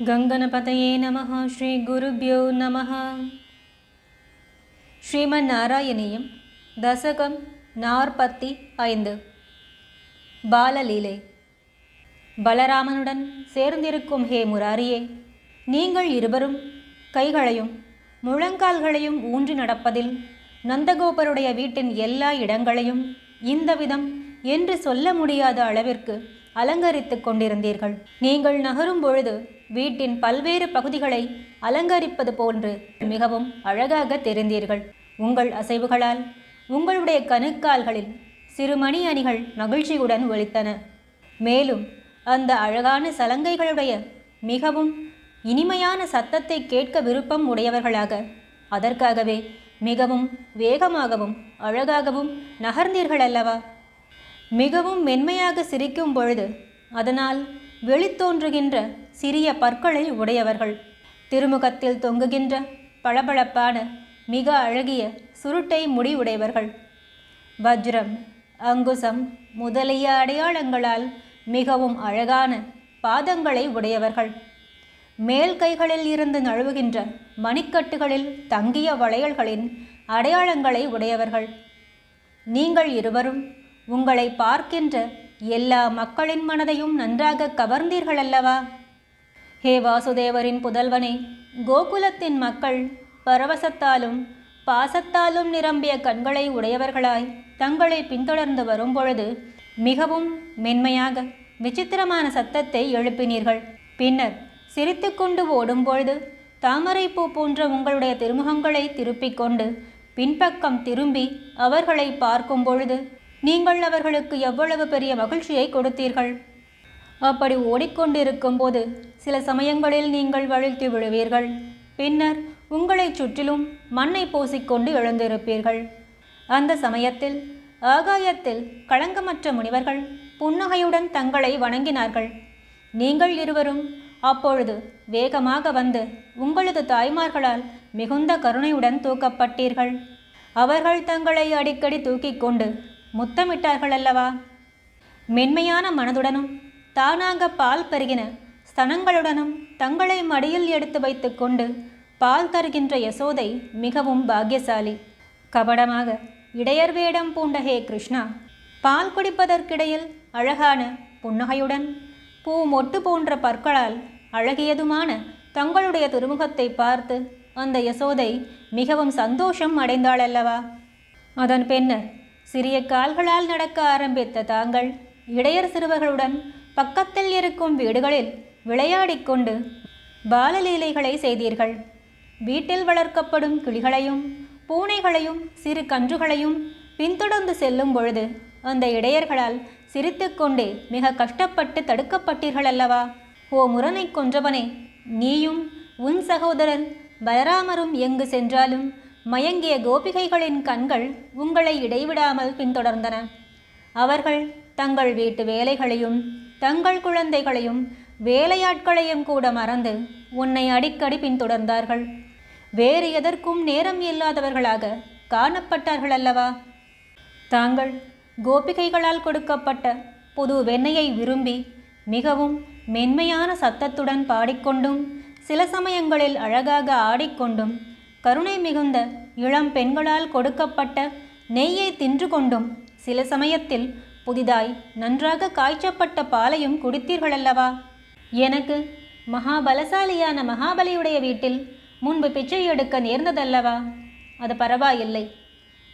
ಗಂಗನಪತಯೇ ನಮಃ ಶ್ರೀ ಗುರುಭ್ಯೋ ನಮಃ ஸ்ரீமன்னாராயணியம் தசகம் நாற்பத்தி ஐந்து பாலலீலை பலராமனுடன் சேர்ந்திருக்கும் ஹே முராரியே நீங்கள் இருவரும் கைகளையும் முழங்கால்களையும் ஊன்றி நடப்பதில் நந்தகோபருடைய வீட்டின் எல்லா இடங்களையும் இந்த விதம் என்று சொல்ல முடியாத அளவிற்கு அலங்கரித்துக் கொண்டிருந்தீர்கள். நீங்கள் நகரும் பொழுது வீட்டின் பல்வேறு பகுதிகளை அலங்கரிப்பது போன்று மிகவும் அழகாக தெரிந்தீர்கள். உங்கள் அசைவுகளால் உங்களுடைய கணுக்கால்களில் சிறுமணி அணிகள் மகிழ்ச்சியுடன் ஒலித்தன. மேலும் அந்த அழகான சலங்கைகளுடைய மிகவும் இனிமையான சத்தத்தை கேட்க விருப்பம் உடையவர்களாக அதற்காகவே மிகவும் வேகமாகவும் அழகாகவும் நகர்ந்தீர்கள் அல்லவா மிகவும் மென்மையாக சிரிக்கும் பொழுது அதனால் வெளித்தோன்றுகின்ற சிறிய பற்களை உடையவர்கள். திருமுகத்தில் தொங்குகின்ற பளபளப்பான மிக அழகிய சுருட்டை முடி உடையவர்கள். வஜ்ரம் அங்குசம் முதலிய அடையாளங்களால் மிகவும் அழகான பாதங்களை உடையவர்கள். மேல் கைகளில் இருந்து நழுவுகின்ற மணிக்கட்டுகளில் தங்கிய வளையல்களின் அடையாளங்களை உடையவர்கள். நீங்கள் இருவரும் உங்களை பார்க்கின்ற எல்லா மக்களின் மனதையும் நன்றாக கவர்ந்தீர்கள் அல்லவா ஹே வாசுதேவரின் புதல்வனே கோகுலத்தின் மக்கள் பரவசத்தாலும் பாசத்தாலும் நிரம்பிய கண்களை உடையவர்களாய் தங்களை பின்தொடர்ந்து வரும்பொழுது மிகவும் மென்மையாக விசித்திரமான சத்தத்தை எழுப்பினீர்கள். பின்னர் சிரித்துக்கொண்டு ஓடும்பொழுது தாமரைப்பூ போன்ற உங்களுடைய திருமுகங்களை திருப்பிக் கொண்டு பின்பக்கம் திரும்பி அவர்களை பார்க்கும் பொழுது நீங்கள் அவர்களுக்கு எவ்வளவு பெரிய மகிழ்ச்சியை கொடுத்தீர்கள்? அப்படி ஓடிக்கொண்டிருக்கும் போது சில சமயங்களில் நீங்கள் வழுத்தி விழுவீர்கள். பின்னர் உங்களைச் சுற்றிலும் மண்ணை பூசிக்கொண்டு எழுந்திருப்பீர்கள். அந்த சமயத்தில் ஆகாயத்தில் களங்கமற்ற முனிவர்கள் புன்னகையுடன் தங்களை வணங்கினார்கள். நீங்கள் இருவரும் அப்பொழுது வேகமாக வந்து உங்களது தாய்மார்களால் மிகுந்த கருணையுடன் தூக்கப்பட்டீர்கள். அவர்கள் தங்களை அடிக்கடி தூக்கிக் கொண்டு முத்தமிட்டார்கள் அல்லவா? மென்மையான மனதுடனும் தானாக பால் பருகின ஸ்தனங்களுடனும் தங்களை மடியில் எடுத்து வைத்துக்கொண்டு பால் தருகின்ற யசோதை மிகவும் பாக்கியசாலி. கபடமாக இடையர் வேடம் பூண்ட ஹே கிருஷ்ணா பால் குடிப்பதற்கிடையில் அழகான புன்னகையுடன் பூ மொட்டு போன்ற பற்களால் அழகியதுமான தங்களுடைய திருமுகத்தை பார்த்து அந்த யசோதை மிகவும் சந்தோஷம் அடைந்தாள் அல்லவா? அதன் பின்னர் சிறிய கால்களால் நடக்க ஆரம்பித்த தாங்கள் இடையர் சிறுவர்களுடன் பக்கத்தில் இருக்கும் வீடுகளில் விளையாடிக் கொண்டு பாலலீலைகளை செய்தீர்கள். வீட்டில் வளர்க்கப்படும் கிளிகளையும் பூனைகளையும் சிறு கன்றுகளையும் பின்தொடர்ந்து செல்லும் பொழுது அந்த இடையர்களால் சிரித்துக்கொண்டே மிக கஷ்டப்பட்டு தடுக்கப்பட்டீர்கள் அல்லவா ஓ முரனை கொன்றவனே நீயும் உன் சகோதரன் பலராமரும் எங்கு சென்றாலும் மயங்கிய கோபிகைகளின் கண்கள் உங்களை இடைவிடாமல் பின்தொடர்ந்தன. அவர்கள் தங்கள் வீட்டு வேலைகளையும் தங்கள் குழந்தைகளையும் வேலையாட்களையும் கூட மறந்து உன்னை அடிக்கடி பின்தொடர்ந்தார்கள். வேறு எதற்கும் நேரம் இல்லாதவர்களாக காணப்பட்டார்கள் அல்லவா? தாங்கள் கோபிகைகளால் கொடுக்கப்பட்ட புது வெண்ணையை விரும்பி மிகவும் மென்மையான சத்தத்துடன் பாடிக்கொண்டும் சில சமயங்களில் அழகாக ஆடிக்கொண்டும் கருணை மிகுந்த இளம் பெண்களால் கொடுக்கப்பட்ட நெய்யை தின்று கொண்டும் சில சமயத்தில் புதிதாய் நன்றாக காய்ச்சப்பட்ட பாலையும் குடித்தீர்களல்லவா? எனக்கு மகாபலசாலியான மகாபலியுடைய வீட்டில் முன்பு பிச்சை எடுக்க நேர்ந்ததல்லவா? அது பரவாயில்லை.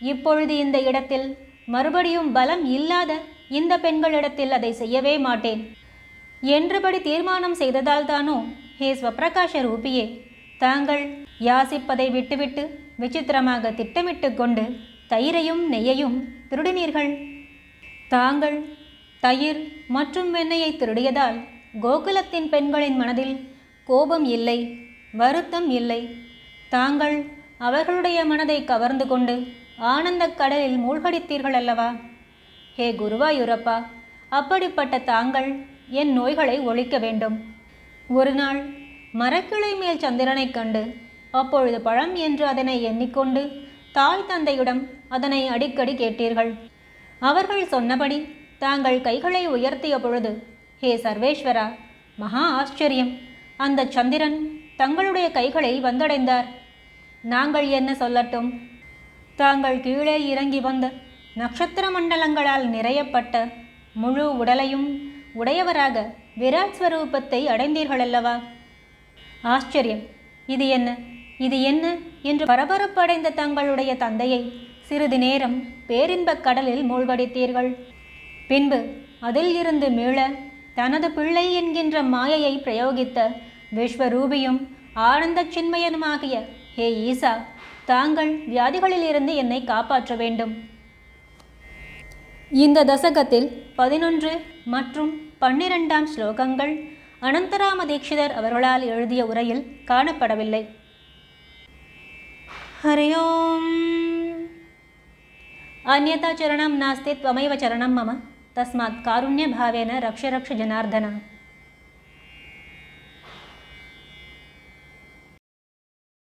இப்பொழுது இந்த இடத்தில் மறுபடியும் பலம் இல்லாத இந்த பெண்களிடத்தில் அதை செய்யவே மாட்டேன். என்றபடி தீர்மானம் செய்ததால்தானோ ஹே ஸ்வப்பிரகாஷ ரூபியே தாங்கள் யாசிப்பதை விட்டுவிட்டு விசித்திரமாக திட்டமிட்டு கொண்டு தயிரையும் நெய்யையும் திருடினீர்கள். தாங்கள் தயிர் மற்றும் வெண்ணெயை திருடியதால் கோகுலத்தின் பெண்களின் மனதில் கோபம் இல்லை வருத்தம் இல்லை. தாங்கள் அவர்களுடைய மனதை கவர்ந்து கொண்டு ஆனந்தக் கடலில் மூழ்கடித்தீர்கள் அல்லவா? ஹே குருவாயூரப்பா அப்படிப்பட்ட தாங்கள் என் நோய்களை ஒழிக்க வேண்டும். ஒரு நாள் மரக்கிளை மேல் சந்திரனைக் கண்டு அப்பொழுது பழம் என்று அதனை எண்ணிக்கொண்டு தாய் தந்தையிடம் அதனை அடிக்கடி கேட்டீர்கள். அவர்கள் சொன்னபடி தாங்கள் கைகளை உயர்த்திய பொழுது ஹே சர்வேஸ்வரா மகா ஆச்சரியம். அந்த சந்திரன் தங்களுடைய கைகளில் வந்தடைந்தார். நாங்கள் என்ன சொல்லட்டும்? தாங்கள் கீழே இறங்கி வந்த நட்சத்திர மண்டலங்களால் நிறையப்பட்ட முழு உடலையும் உடையவராக விராட் ஸ்வரூபத்தை அடைந்தீர்களல்லவா? ஆச்சரியம். இது என்ன? இது என்ன? என்று பரபரப்படைந்த தங்களுடைய தந்தையை சிறிது நேரம் பேரின்பக் கடலில் மூழ்கடித்தீர்கள். பின்பு அதில் இருந்து மீள தனது பிள்ளை என்கின்ற மாயையை பிரயோகித்த விஸ்வரூபியும் ஆனந்த சின்மயனுமாகிய ஹே ஈசா தாங்கள் வியாதிகளிலிருந்து என்னை காப்பாற்ற வேண்டும் இந்த தசகத்தில் பதினொன்று மற்றும் பன்னிரெண்டாம் ஸ்லோகங்கள் அனந்தராம தீட்சிதர் அவர்களால் எழுதிய உரையில் காணப்படவில்லை. హరి ఓం అన్యతా చరణం నాస్తి త్వమైవ చరణం మమ తస్మాత్ కారుణ్య భావేన జనార్దన